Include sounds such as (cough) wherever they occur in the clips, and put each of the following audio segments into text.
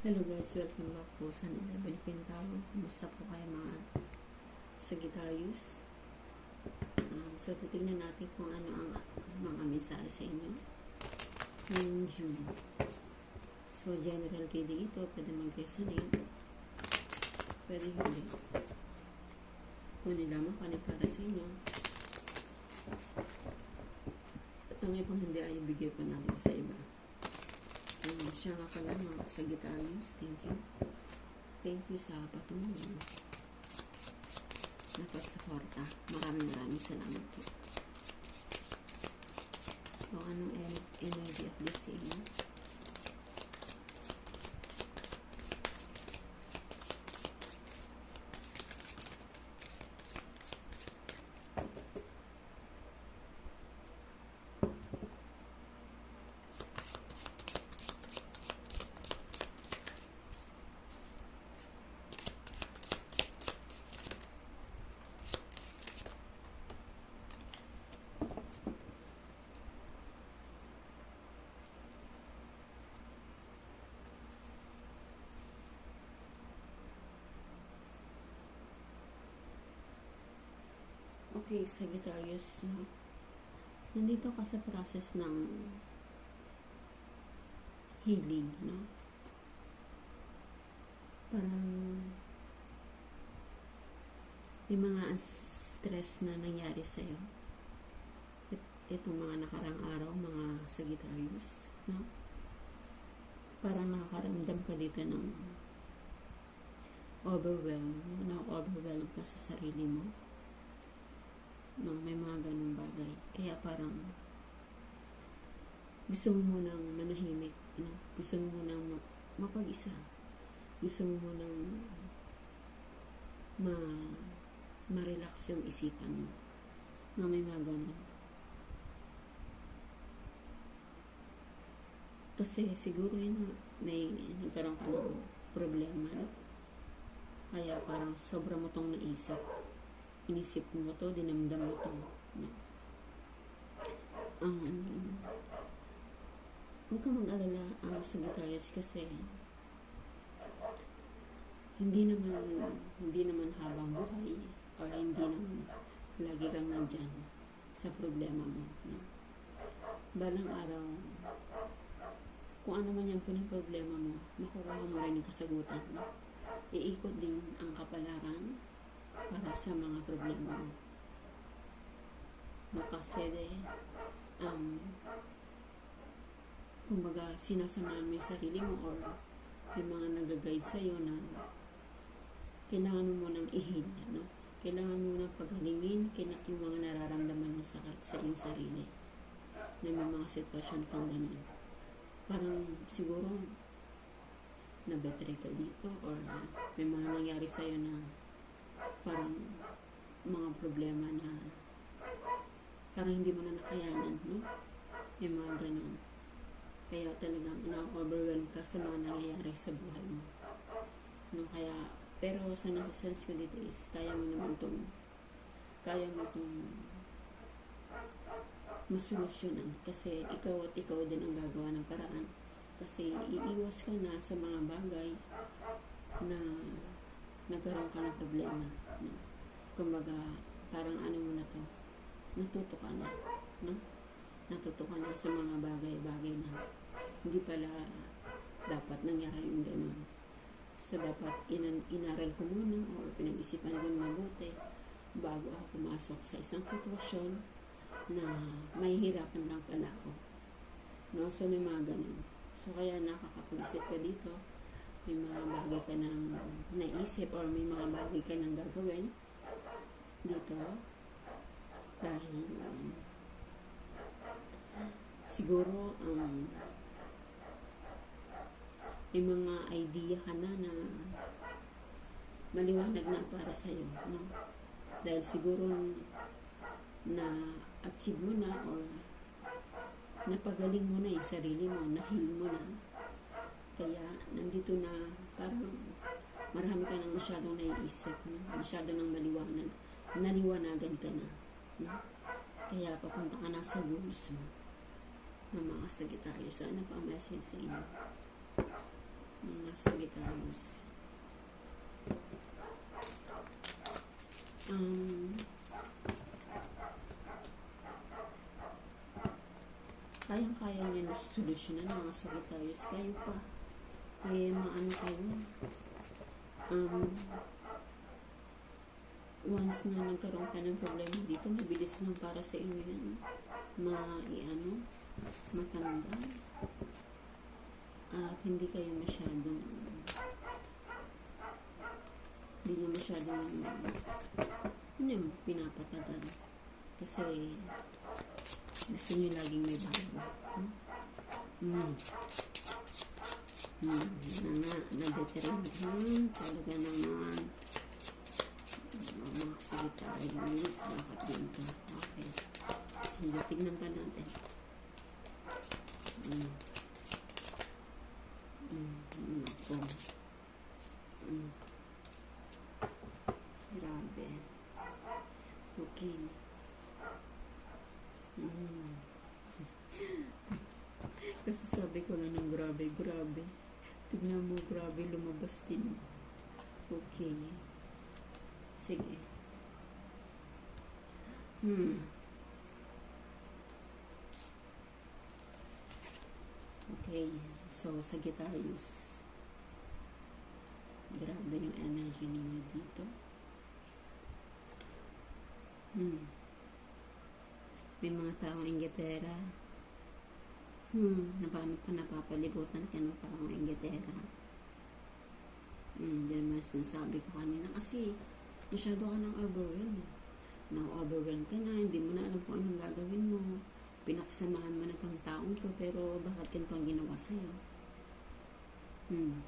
Hello guys, welcome back to San 11 Quintaro. Kumusta po kayo mga Sagittarius? Um, so, titignan natin kung ano ang mga mensahe sa inyo ngayong June. So, general reading ito. Pwede mag-resonate. Pwede hindi. Kung nilaman pa para sa inyo. At ang ibang hindi ay ibigay po natin sa iba. Um, siya nga pala mga Sagittarius. Thank you. Thank you sa patuloy na pagsuporta. Maraming maraming salamat po. So, anong en- energy of this sa inyo? Okay, Sagittarius, nandito ka sa process ng healing, no? Parang may mga stress na nangyari sa'yo. It, itong mga nakarang araw, mga Sagittarius, no? Parang nakakaramdam ka dito ng overwhelm, na overwhelm ka sa sarili mo no, may mga ganung bagay. Kaya parang gusto mo munang manahimik, no? gusto mo munang ma- mapag-isa. Gusto mo munang ma ma-relax yung isipan mo. Na may mga ganun. Kasi siguro yun, may nagkaroon ka ng problema. no? Kaya parang sobra mo tong naisip inisip mo to, dinamdam mo to. Ang huwag ka mag-alala ang Sagittarius kasi hindi naman hindi naman habang buhay or hindi naman lagi kang nandyan sa problema mo. No? Balang araw, kung ano man yung problema mo, makukuha mo rin yung kasagutan. No? Iikot din ang kapalaran para sa mga problema mo. No, kasi de, um, kumbaga, sinasamahan mo yung sarili mo or yung mga nag-guide sa'yo na kailangan mo munang ihil, no? Kailangan mo munang pagalingin kina, yung mga nararamdaman mo sa, sa iyong sarili. Na may mga sitwasyon kang ganun. Parang siguro na-betray ka dito or may mga nangyari sa'yo na mga problema na parang hindi mo na nakayanan, no? Yung mga ganun. Kaya talagang na-overwhelm ka sa mga nangyayari sa buhay mo. No, kaya, pero sa nasa sense ko dito is, kaya mo naman itong, kaya mo itong masolusyonan. Kasi ikaw at ikaw din ang gagawa ng paraan. Kasi iiwas ka na sa mga bagay na nagkaroon ka ng problema. No? Kumbaga, parang ano mo na to, natuto ka na. No? Natuto ka na sa mga bagay-bagay na hindi pala dapat nangyari yung ganun. So, dapat inan inaral ko muna or pinag-isipan ko mabuti bago ako pumasok sa isang sitwasyon na mahihirapan lang pala ako. No? So, may mga ganun. So, kaya nakakapag-isip ka dito may mga bagay ka nang naisip or may mga bagay ka nang gagawin dito dahil um, siguro um, may mga idea ka na na maliwanag na para sa'yo no? dahil siguro na achieve mo na or napagaling mo na yung sarili mo, na-heal mo na kaya, nandito na parang marami ka nang masyadong naiisip, no? masyado nang maliwanag. Naliwanagan ka na. No? Kaya papunta ka na sa goals mo ng mga Sagittarius. Ano pa ang message sa inyo? Mga. Sagittarius. Um, kayang-kaya niya na solusyonan mga Sagittarius. Kayo pa. Eh, maano kayo. Um, once na nagkaroon ka ng problema dito, mabilis lang para sa inyo yan. Ma, i-ano, matanda. At hindi kayo masyadong hindi nyo masyadong hindi mo pinapatagal. Kasi gusto nyo laging may bago. Hmm? Mm. Hmm, yan na nga, na-determine. Hmm, talaga naman. Uh, mga Sagittarius, bakit ganito? Okay. Sige, tignan pa natin. Hmm. Hmm, nako. Hmm. Grabe. Okay. Hmm. (laughs) Kasi sabi ko nga ng grabe, grabe. Tignan mo, grabe, lumabas din. Okay. Sige. Hmm. Okay. So, Sagittarius. Grabe yung energy ninyo dito. Hmm. May mga taong inggitera. Hmm, napano pa napapalibutan ka ng taong inggitera. Hmm, yan mas sabi ko kanina kasi masyado ka ng overwhelmed. Na-overwhelmed ka na, hindi mo na alam kung anong gagawin mo. Pinaksamahan mo na tong taong to, pero bakit ganito ang ginawa sa'yo? Hmm.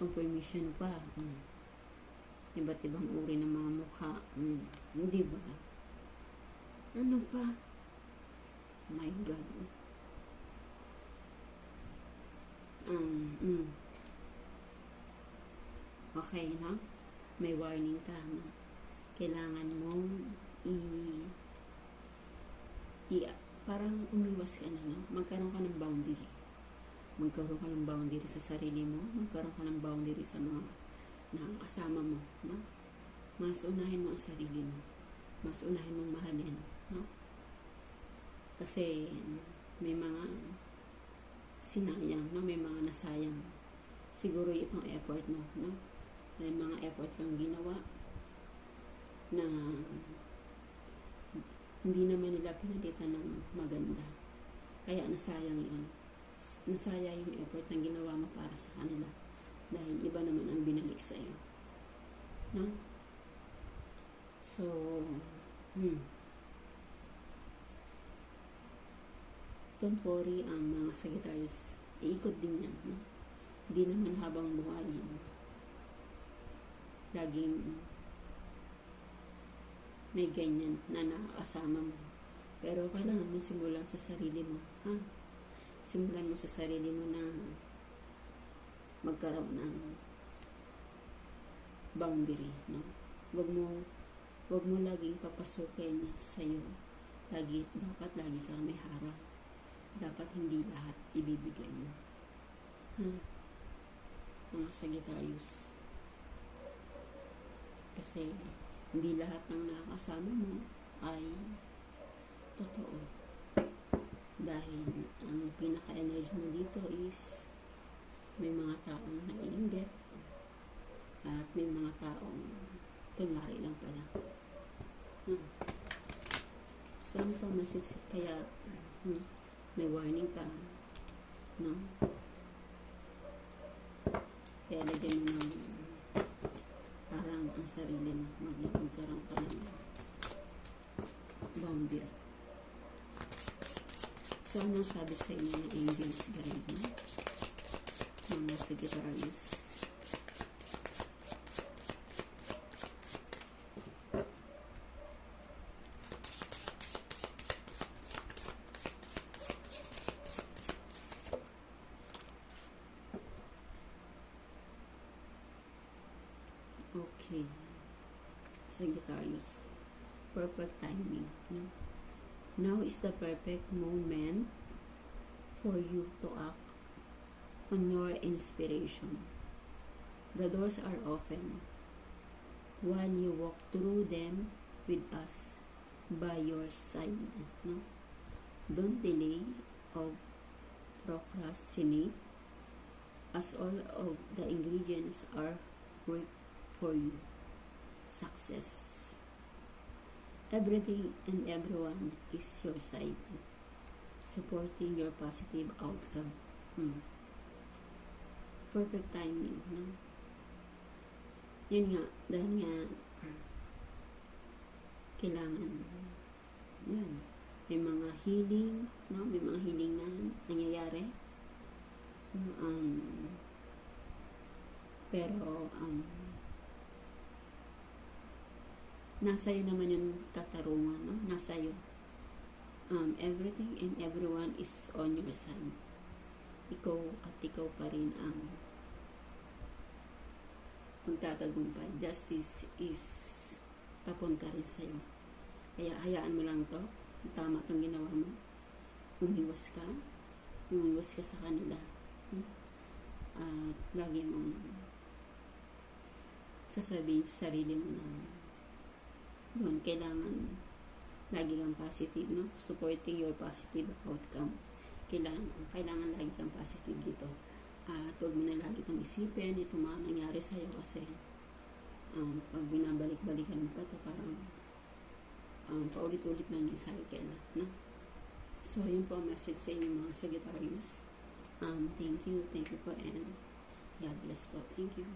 Confirmation pa. Hmm. Iba't ibang uri ng mga mukha. Hmm. Hindi ba? Ano pa? My God. Um, mm. Okay, no? May warning ka, no? Kailangan mong i... i parang umiwas ka na, no? Magkaroon ka ng boundary. Magkaroon ka ng boundary sa sarili mo. Magkaroon ka ng boundary sa mga nakakasama mo, no? Mas unahin mo ang sarili mo. Mas unahin mong mahalin, no? Kasi may mga sinayang, no? may mga nasayang. Siguro itong effort mo, no? May mga effort kang ginawa na hindi naman nila pinalitan ng maganda. Kaya nasayang yun. Nasaya yung effort na ginawa mo para sa kanila. Dahil iba naman ang binalik sa iyo. No? So, hmm. Don't worry, ang mga Sagittarius, iikot din yan. No? Hindi naman habang buhay. Laging may ganyan na nakakasama mo. Pero kailangan mo simulan sa sarili mo. Ha? Simulan mo sa sarili mo na magkaroon ng boundary. No? Wag mo wag mo laging papasukin sa'yo. Lagi, dapat lagi kang may harap dapat hindi lahat ibibigay mo. Ha? Mga Sagittarius. Kasi hindi lahat ng nakakasama mo ay totoo. Dahil ang pinaka-energy mo dito is may mga taong naiinggit at may mga taong kunwari lang pala. Hmm. So, ano pa message? Kaya, hmm, may warning ka. No? Kaya lagyan mo ng ang sarili mo. Magkaroon ka ng boundary. So, anong sabi sa inyo ng angels guide mo? Mga Sagittarius. Okay. Sagittarius. Perfect timing. No? Now is the perfect moment for you to act on your inspiration. The doors are open while you walk through them with us by your side. No? Don't delay or procrastinate as all of the ingredients are work for you. Success. Everything and everyone is your side, supporting your positive outcome. Hmm. Perfect timing, no? Yun nga, dahil nga, kailangan, yun, may mga healing, no? May mga healing na nangyayari. Um, pero, um, nasa iyo naman yung katarungan, no? Nasa iyo. Um, everything and everyone is on your side. Ikaw at ikaw pa rin ang magtatagumpay. Justice is papunta rin sa'yo. Kaya hayaan mo lang to. Tama itong ginawa mo. Umiwas ka. Umiwas ka sa kanila. Hmm? At lagi mong sasabihin sa sarili mo na yun, kailangan lagi kang positive, no? Supporting your positive outcome. Kailangan, kailangan lagi kang positive dito. At huwag mo na lagi itong isipin, itong mga nangyari sa'yo kasi um, pag binabalik-balikan mo pa ito, parang um, paulit-ulit na yung cycle, no? So, yun po ang message sa inyo mga Sagittarius. Um, thank you, thank you po, and God bless po. Thank you.